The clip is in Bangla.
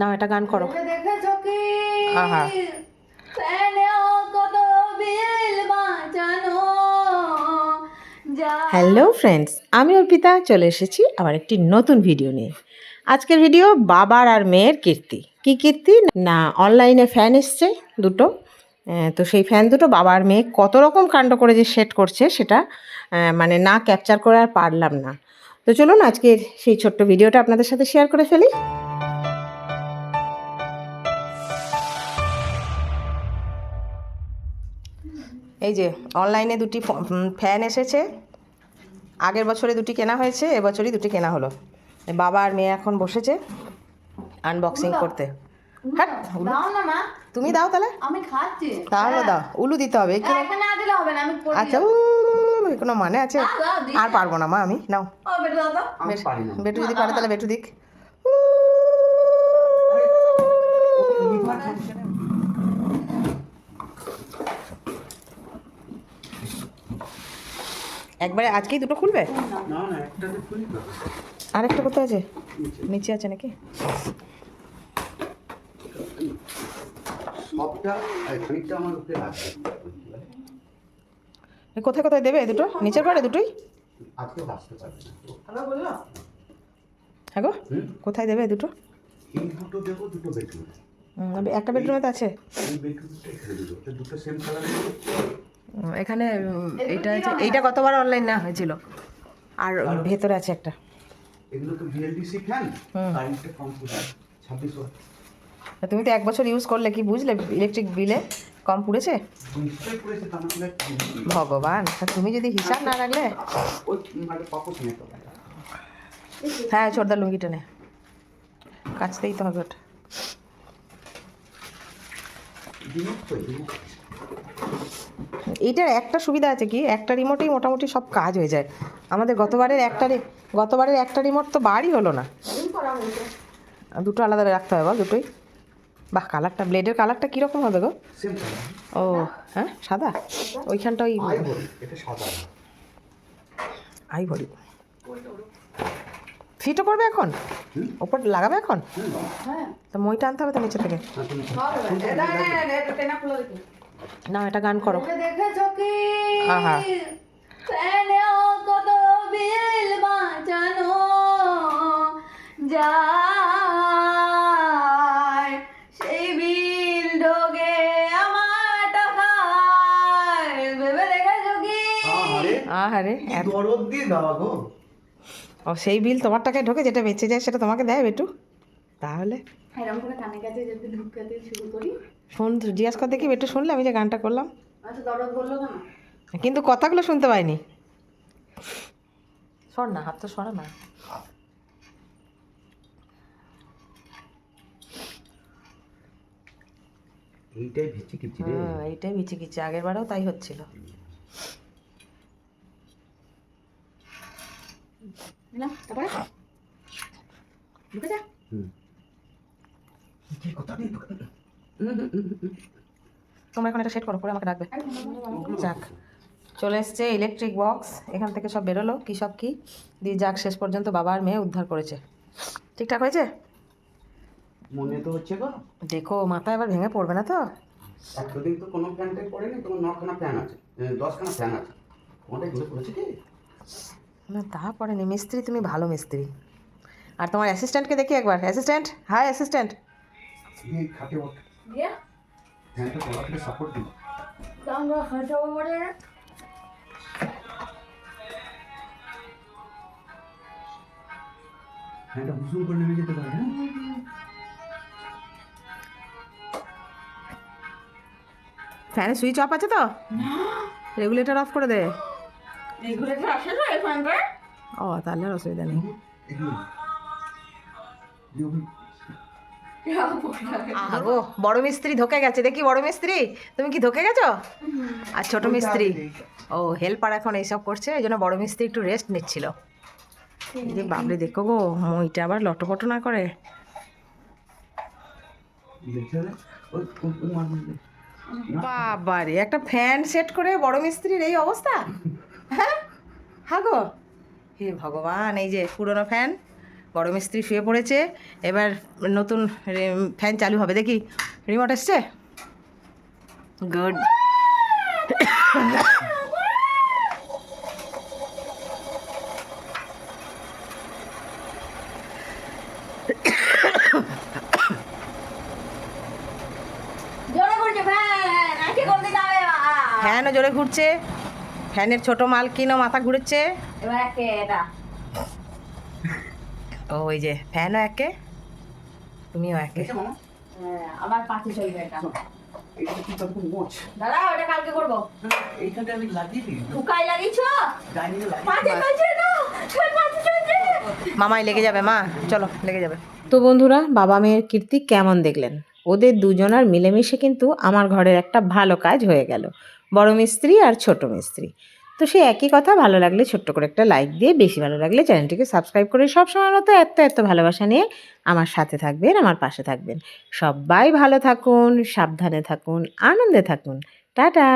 না এটা গান করো। দেখেছ কি? আহা। হ্যালো ফ্রেন্ডস আমি অর্পিতা চলে এসেছি আবার একটি নতুন ভিডিও নিয়ে। আজকের ভিডিও বাবার আর মেয়ের কীর্তি। কি কীর্তি? না অনলাইনে ফ্যান এসছে দুটো। তো সেই ফ্যান দুটো বাবার মেয়ে কত রকম কাণ্ড করে যে সেট করছে সেটা মানে না ক্যাপচার করে আর পারলাম না। তো চলুন আজকের সেই ছোট্ট ভিডিওটা আপনাদের সাথে শেয়ার করে ফেলি। এই যে অনলাইনে দুটি ফ্যান এসেছে। আগের বছরে দুটি কেনা হয়েছে এবছরই দুটি কেনা হলো। বাবা আর মেয়ে এখন বসেছে আনবক্সিং করতে। হ্যাঁ উলু। দাও না মা। তুমি দাও তাহলে। আমি খাচ্ছি। তাহলে দাও। উলু দিতে হবে। হ্যাঁ, এখানে না দিলে হবে না আমি করে আচ্ছা কোনো মানে আছে। আর পারব না মা আমি। নাও। ও বেটা দাও তো। বেট- বেটু যদি পারে তাহলে বেটু দিক। একবারে আজকেই দুটো খুলবে? না না একটাতে আরেকটা কোথায় আছে? নিচে আছে নাকি? কোথায় কোথায় দেবে দুটো? নিচের পারে দুটোই? আজকে বাঁচতে পারবে না। হ্যাঁ গো কোথায় দেবে দুটো? এই দুটো দেবো দুটো বেডরুম একটা বেডরুমে তো আছে। দুটো। সেম কালার এখানে উম, এইটা আছে এইটা কতবার অনলাইন না হয়েছিল। আর ভেতরে আছে একটা। এগুলো তো ভিএলডিসি ফ্যান কারেন্টে ওয়াট তুমি তো এক বছর ইউজ করলে কি বুঝলে? ইলেকট্রিক বিলে কম পুড়েছে? নিশ্চয়ই পড়েছে তো আমাকে ভগবান তা তুমি যদি হিসাব না রাখলে ওই মানে হ্যাঁ ছোটদা লুঙ্গিটা নে কাচতেই তো হবে ওটা। এইটার একটা সুবিধা আছে কি? একটা রিমোটেই মোটামুটি সব কাজ হয়ে যায়। আমাদের গতবারের একটা রি- গতবারের একটা রিমোট তো বারই হলো না। দুটো আলাদা রাখতে হবে বল দুটোই। বাহ কালারটা ব্লেডের কালারটা কীরকম হবে গো? ও হ্যাঁ সাদা? ওইখানটা ওই আই বলি ফিটও করবে এখন? ওপর লাগাবে এখন? হ্যাঁ। তো মইটা আনতে হবে তো নিচে থেকে। না এটা গান করো। আহা। আহারে। ও সেই বিল তোমার টাকায় ঢোকে যেটা বেঁচে যায় সেটা তোমাকে দেয় বেটু? তাহলে। এরকম করে কানে কাছে যদি ঢুকাতে শুরু করি। শুন জিজ্ঞাসা কর দেখি একটু শুনলে আমি যে গানটা করলাম। আচ্ছা কিন্তু কথাগুলো শুনতে পাইনি। সর না হাত তো সরা না। এইটাই ভিচি কিচি রে। হ্যাঁ এইটাই বিচি কিচি আগের বারেও তাই হচ্ছিল। না তারপরে? ঢুকে যা। হুম। কি কথা নেই তোমরা এখন এটা সেট করো করে আমাকে ডাকবে। যাক চলে এসছে ইলেকট্রিক বক্স এখান থেকে সব বেরোলো কী সব কী? দিয়ে যাক শেষ পর্যন্ত বাবা আর মেয়ে উদ্ধার করেছে। ঠিকঠাক হয়েছে? মনে তো হচ্ছে গো। দেখো মাথা এবার ভেঙে পড়বে না তো? এতদিন তো কোনো ফ্যানটাই পড়েনি তোমার নখানা ফ্যান আছে দশখানা ফ্যান আছে। তোমারটা এগুলো পড়েছে কি? না তা পড়েনি। মিস্ত্রি তুমি ভালো মিস্ত্রি। আর তোমার অ্যাসিস্ট্যান্টকে দেখি একবার। অ্যাসিস্ট্যান্ট হাই অ্যাসিস্ট্যান্ট খাটে দিয়ে ফ্যানটা পড়া সাপোর্ট দিই আমরা খাটাবো বলে ফ্যানটা হুসুম করে নেমে যেতে পারে হ্যাঁ? ফ্যানের সুইচ অফ আছে তো? রেগুলেটর অফ করে দে। রেগুলেটর আসে না এখানটা ও তাহলে আর অসুবিধা নেই। আগো বড় মিস্ত্রি ধোকে গেছে। দেখি বড় মিস্ত্রি তুমি কি ধোকে গেছো? আর ছোট মিস্ত্রি? ও হেল্পার এখন এইসব করছে এই জন্য বড় মিস্ত্রি একটু রেস্ট নিচ্ছিল। যে বাবরে দেখো গো মইটা আবার লটপটো না করে। বাবারে একটা ফ্যান সেট করে বড় মিস্ত্রির এই অবস্থা? হ্যাঁ? হ্যাঁ গো হে ভগবান এই যে পুরোনো ফ্যান বড় মিস্ত্রি শুয়ে পড়েছে। এবার নতুন ফ্যান চালু হবে। দেখি রিমোট এসছে? গুড। ফ্যানও জোরে ঘুরছে। ফ্যানের ছোট মালকিনও মাথা ঘুরেছে। এবার একে এটা। ও ওই যে ফ্যানও একে তুমিও একে। হ্যাঁ, আবার পাখি চলবে এটা। এইটা কি তখন মোচ। দাদা ওটা কালকে করব। এইখানটা আমি লাগিয়ে দিই। ঠুকাই লাগিয়েছো? পাখি চলছে না মামাই লেগে যাবে মা। চলো লেগে যাবে। তো বন্ধুরা বাবা মেয়ের কীর্তি কেমন দেখলেন? ওদের দুজনার মিলেমিশে কিন্তু আমার ঘরের একটা ভালো কাজ হয়ে গেল। বড় মিস্ত্রি আর ছোট মিস্ত্রি। তো সে একই কথা, ভালো লাগলে ছোট্ট করে একটা লাইক দিয়ে, বেশি ভালো লাগলে চ্যানেলটিকে সাবস্ক্রাইব করে সব সময় মতো এত এত ভালোবাসা নিয়ে আমার সাথে থাকবেন, আমার পাশে থাকবেন। সবাই ভালো থাকুন, সাবধানে থাকুন, আনন্দে থাকুন। টাটা!